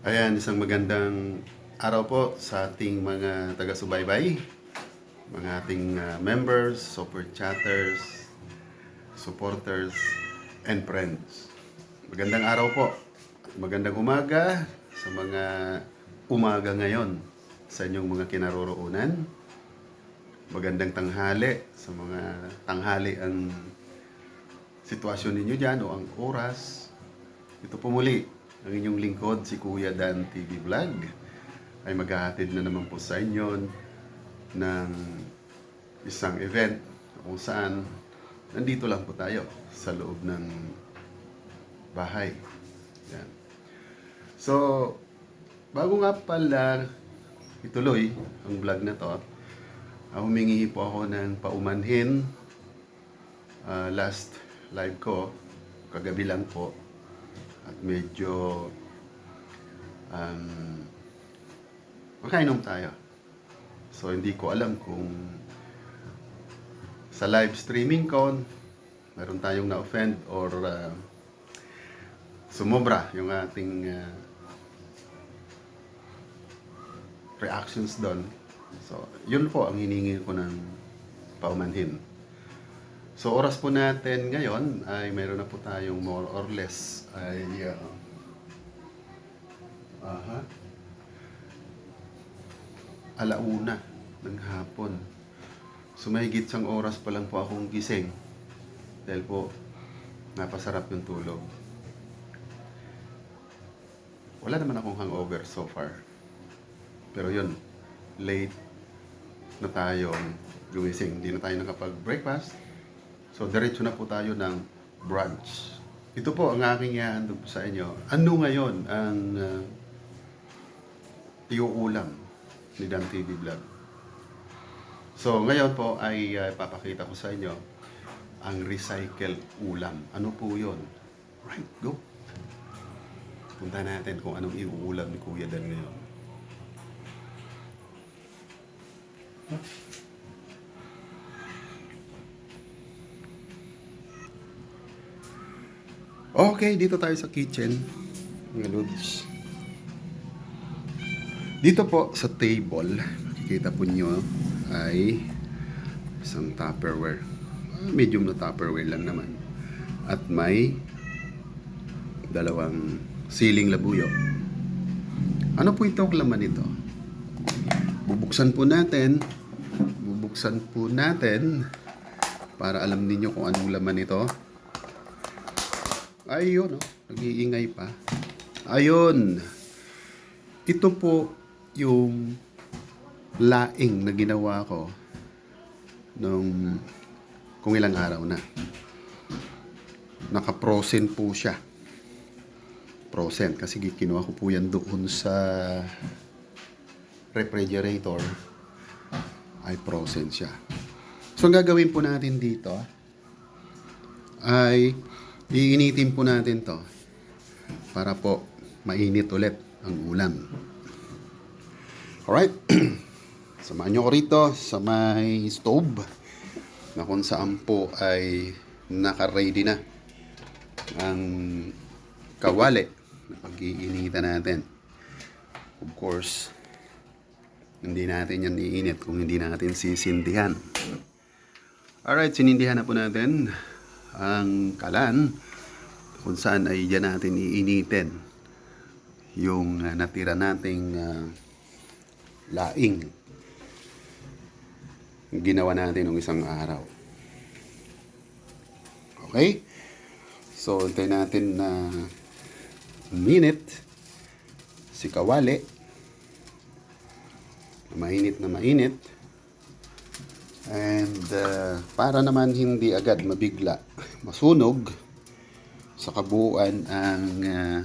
Ayan, isang magandang araw po sa ating mga taga-subaybay, mga ating ah, members, super chatters, supporters, and friends. Magandang araw po. Magandang umaga sa mga umaga ngayon sa inyong mga kinaroroonan. Magandang tanghali sa mga tanghali ang sitwasyon ninyo dyan o ang oras. Ito po muli, ang inyong lingkod, si Kuya Dan TV Vlog, ay maghahatid na naman po sa inyo ng isang event kung saan nandito lang po tayo sa loob ng bahay. Yan. So, bago nga pala ituloy ang vlog na to, ah, humingi po ako ng paumanhin Ah, last live ko, kagabi lang po, at medyo um, makainom tayo. So, hindi ko alam kung sa live streaming ko, meron tayong na-offend or uh, sumobra yung ating uh, reactions doon. So, yun po ang hiningi ko ng paumanhin. So oras po natin ngayon ay mayroon na po tayong more or less ay uh, aha, alauna ng hapon. So may sang oras pa lang po akong gising dahil po napasarap yung tulog. Wala naman akong hangover so far. Pero yun, late na tayong gumising. Hindi na tayo nakapag-breakfast. So, diretso na po tayo ng brunch. Ito po ang aking ihahandog sa inyo. Ano ngayon ang uh, iuulam ni Dan TV Vlog? So, ngayon po ay uh, papakita ko sa inyo ang recycled ulam. Ano po yon? Right, go! Punta natin kung anong iuulam ni Kuya Dan ngayon. Okay, dito tayo sa kitchen. Mga lods. Dito po sa table, makikita po nyo ay isang tupperware. Ah, Medium na tupperware lang naman. At may dalawang siling labuyo. Ano po itong laman nito? Bubuksan po natin. Bubuksan po natin para alam ninyo kung anong laman nito. Ayun, oh. nag-iingay pa. Ayun. Ito po yung laing na ginawa ko nung kung ilang araw na. Naka-frozen po siya. Frozen kasi kinuha ko po yan doon sa refrigerator ay frozen siya. So ang gagawin po natin dito ay iinitin po natin to para po mainit ulit ang ulam. Alright. Samahan nyo ko rito sa may stove na kung saan po ay naka-ready na ang kawali na pag-iinitan natin. Of course, hindi natin yan iinit kung hindi natin sisindihan. Alright, sinindihan na po natin ang kalan kung saan ay dyan natin iinitin yung uh, natira nating uh, laing ginawa natin ng isang araw. Okay? So, hintay natin na minute si kawali mainit na mainit and uh, para naman hindi agad mabigla masunog sa kabuuan ang uh,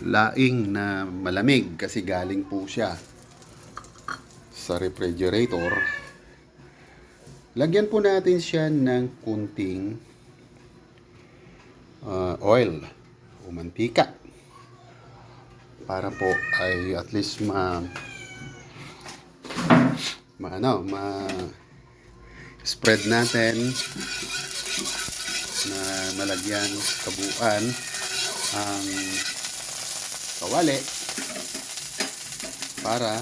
laing na malamig kasi galing po siya sa refrigerator. Lagyan po natin siya ng kunting uh, oil o mantika para po ay at least ma ma ano, ma spread natin na malagyan kabuuan ang kawali para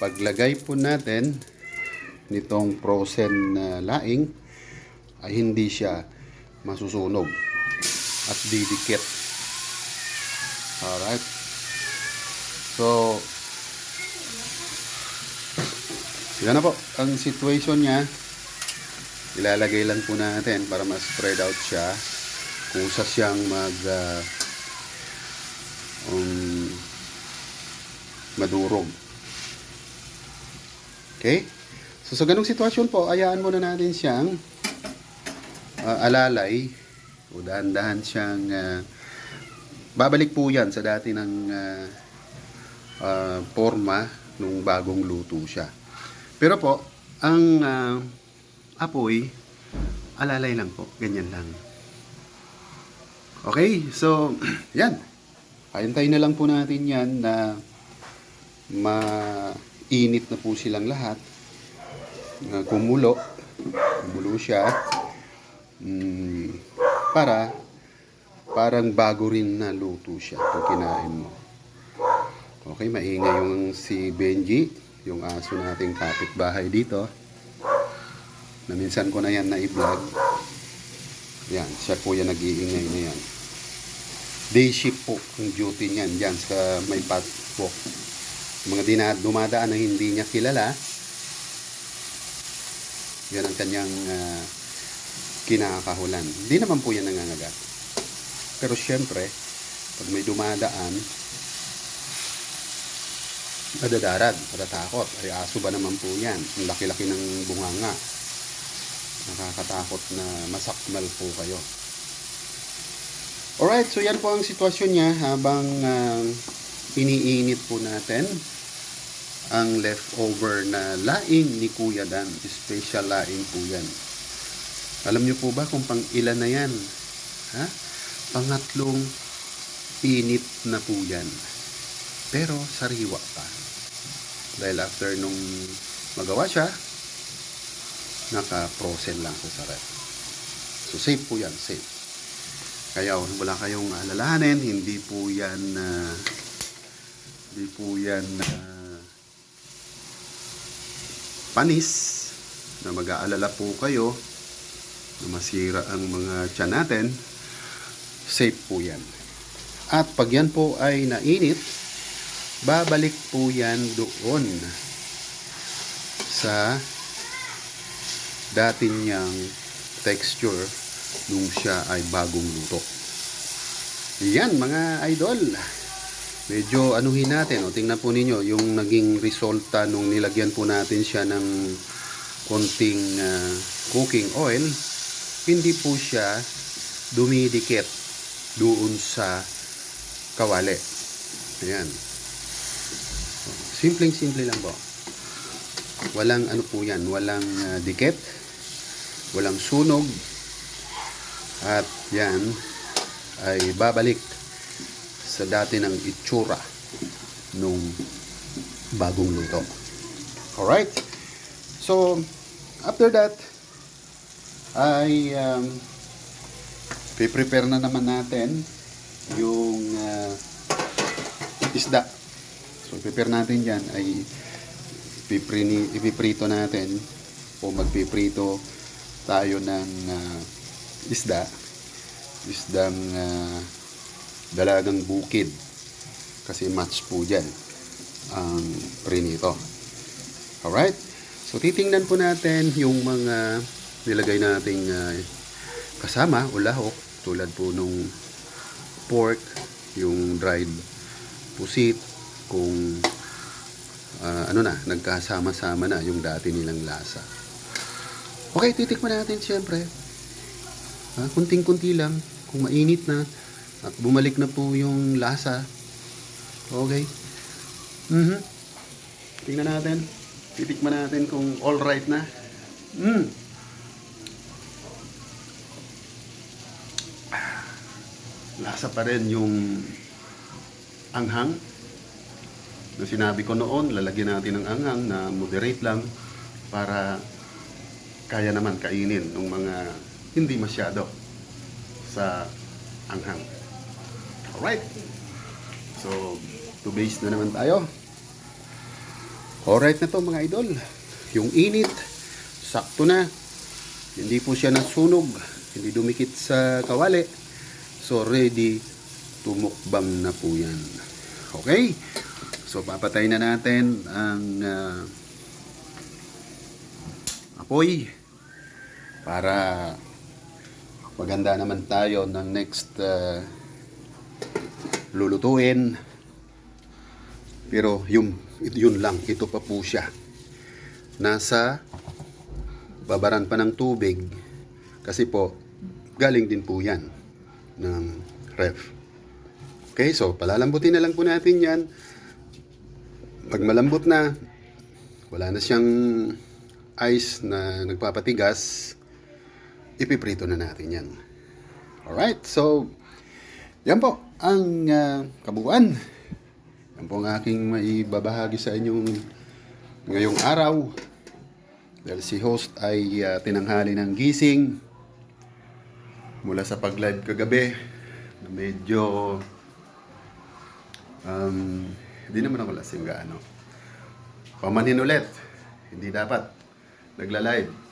paglagay po natin nitong frozen na laing ay hindi siya masusunog at didikit. Alright. So, yan na po. Ang situation niya, ilalagay lang po natin para ma-spread out siya. Kusa siyang mag ah, um, madurog. Okay? So sa ganung sitwasyon po, ayaan muna natin siyang ah, alalay o dahan-dahan siyang ah, babalik po yan sa dati ng ah, ah, forma nung bagong luto siya. Pero po, ang ah, apoy, alalay lang po. Ganyan lang. Okay, so, yan. Pahintayin na lang po natin yan na mainit na po silang lahat. Na kumulo. Kumulo siya. Mm, para parang bago rin na luto siya kung kinain mo. Okay, maingay yung si Benji, yung aso nating kapitbahay dito. Na minsan ko na yan na i-vlog. Yan, siya po yan nag-iingay na yan. Day shift po ang duty niyan dyan sa may patwalk. Mga dina, dumadaan na hindi niya kilala, yan ang kanyang ah, kinakahulan. Hindi naman po yan nangangagat. Pero syempre, pag may dumadaan, madadarad, matatakot. Ay aso ba naman po yan? Ang laki-laki ng bunganga. Nakakatakot na masakmal po kayo. Alright, so yan po ang sitwasyon niya habang ah, iniinit po natin ang leftover na laing ni Kuya Dan. Special laing po yan. Alam niyo po ba kung pang ilan na yan? Ha? Pangatlong init na po yan. Pero sariwa pa. Dahil after nung magawa siya, naka-frozen lang sa ref. So safe po yan, safe. Kaya wala kayong alalahanin, hindi po yan na hindi po yan na panis na mag-aalala po kayo na masira ang mga tiyan natin, safe po yan. At pag yan po ay nainit, babalik po yan doon sa dati niyang texture nung siya ay bagong luto. Yan mga idol. Medyo anuhin natin. O, tingnan po ninyo yung naging resulta nung nilagyan po natin siya ng konting ah, cooking oil. Hindi po siya dumidikit doon sa kawali. Ayan. Simpleng-simple lang po. Walang ano po yan, walang ah, dikit, walang sunog, at yan ay babalik sa dati ng itsura nung bagong luto. Alright? So, after that, ay um, prepare na naman natin yung ah, isda. So, prepare natin dyan ay ipiprito natin o magpiprito tayo ng ah, isda. Isdang ah, dalagang bukid. Kasi match po dyan ang prinito. Alright? So, titingnan po natin yung mga nilagay nating ah, kasama o lahok tulad po nung pork, yung dried pusit, kung ah, ano na, nagkasama-sama na yung dati nilang lasa. Okay, titikman natin siyempre. Ah, kunting-kunti lang, kung mainit na, at bumalik na po yung lasa. Okay. Mhm. Tingnan natin. Titikman natin kung all right na. Mm. Lasa pa rin yung anghang na sinabi ko noon, lalagyan natin ng anghang na moderate lang para kaya naman kainin ng mga hindi masyado sa anghang. Alright. So to base na naman tayo. Alright na to mga idol. Yung init, sakto na. Hindi po siya nasunog. Hindi dumikit sa kawali. So, ready tumukbang na po yan. Okay? So, papatay na natin ang ah, apoy para maganda naman tayo ng next ah, lulutuin. Pero yun, yun lang, ito pa po siya. Nasa babaran pa ng tubig kasi po galing din po yan ng ref. Okay, so palalambutin na lang po natin yan. Pag malambot na, wala na siyang ice na nagpapatigas, ipiprito na natin yan. Alright, so yan po ang ah, kabuuan. Yan po ang aking maibabahagi sa inyong ngayong araw. Dahil si host ay ah, tinanghali ng gising mula sa pag-live kagabi na medyo um, hindi naman ako lasing gaano. Pamanin ulit. Hindi dapat nagla-live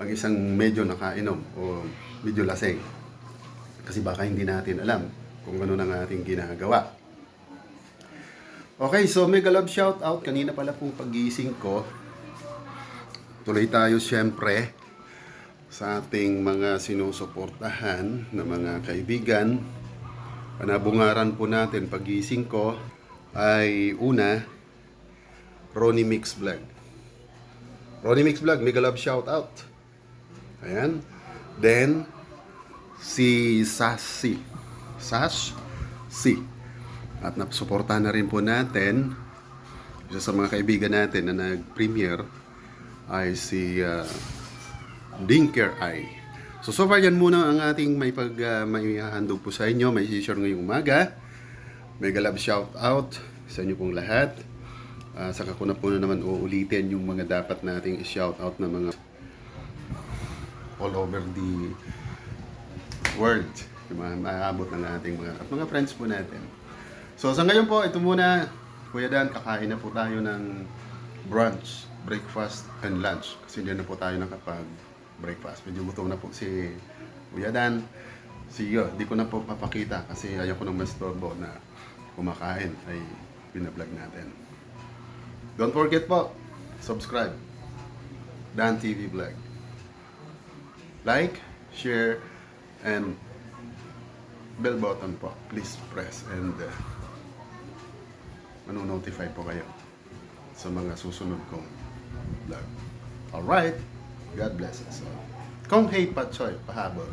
ang isang medyo nakainom o medyo lasing. Kasi baka hindi natin alam kung ano ang ating ginagawa. Okay, so mega love shout out. Kanina pala pong pagising ko. Tuloy tayo siyempre sa ating mga sinusuportahan na mga kaibigan. Panabungaran po natin pagising ko ay una, Ronnie Mix Vlog. Ronnie Mix Vlog, mega love shout out. Ayan. Then, si Sassy. Sash C. At napasuportahan na rin po natin isa sa mga kaibigan natin na nag-premiere ay si uh, Dinker Eye. So, so far yan muna ang ating may pag uh, may handog po sa inyo. May share ngayong umaga. Mega love shout out sa inyo pong lahat. Ah, saka ko na po na naman uulitin yung mga dapat nating i-shout out na mga all over the world. Mga maabot ng ating mga at mga friends po natin. So sa ngayon po, ito muna, Kuya Dan, kakain na po tayo ng brunch, breakfast, and lunch. Kasi hindi na po tayo nakapag-breakfast. Medyo gutom na po si Kuya Dan. Sige, di ko na po papakita kasi ayaw ko nang mastorbo na kumakain ay binablog natin. Don't forget po, subscribe. Dan TV Vlog. Like, share, and bell button po. Please press and uh, manonotify po kayo sa mga susunod kong vlog. Alright, God bless us all. Hey pa choy, pahabol.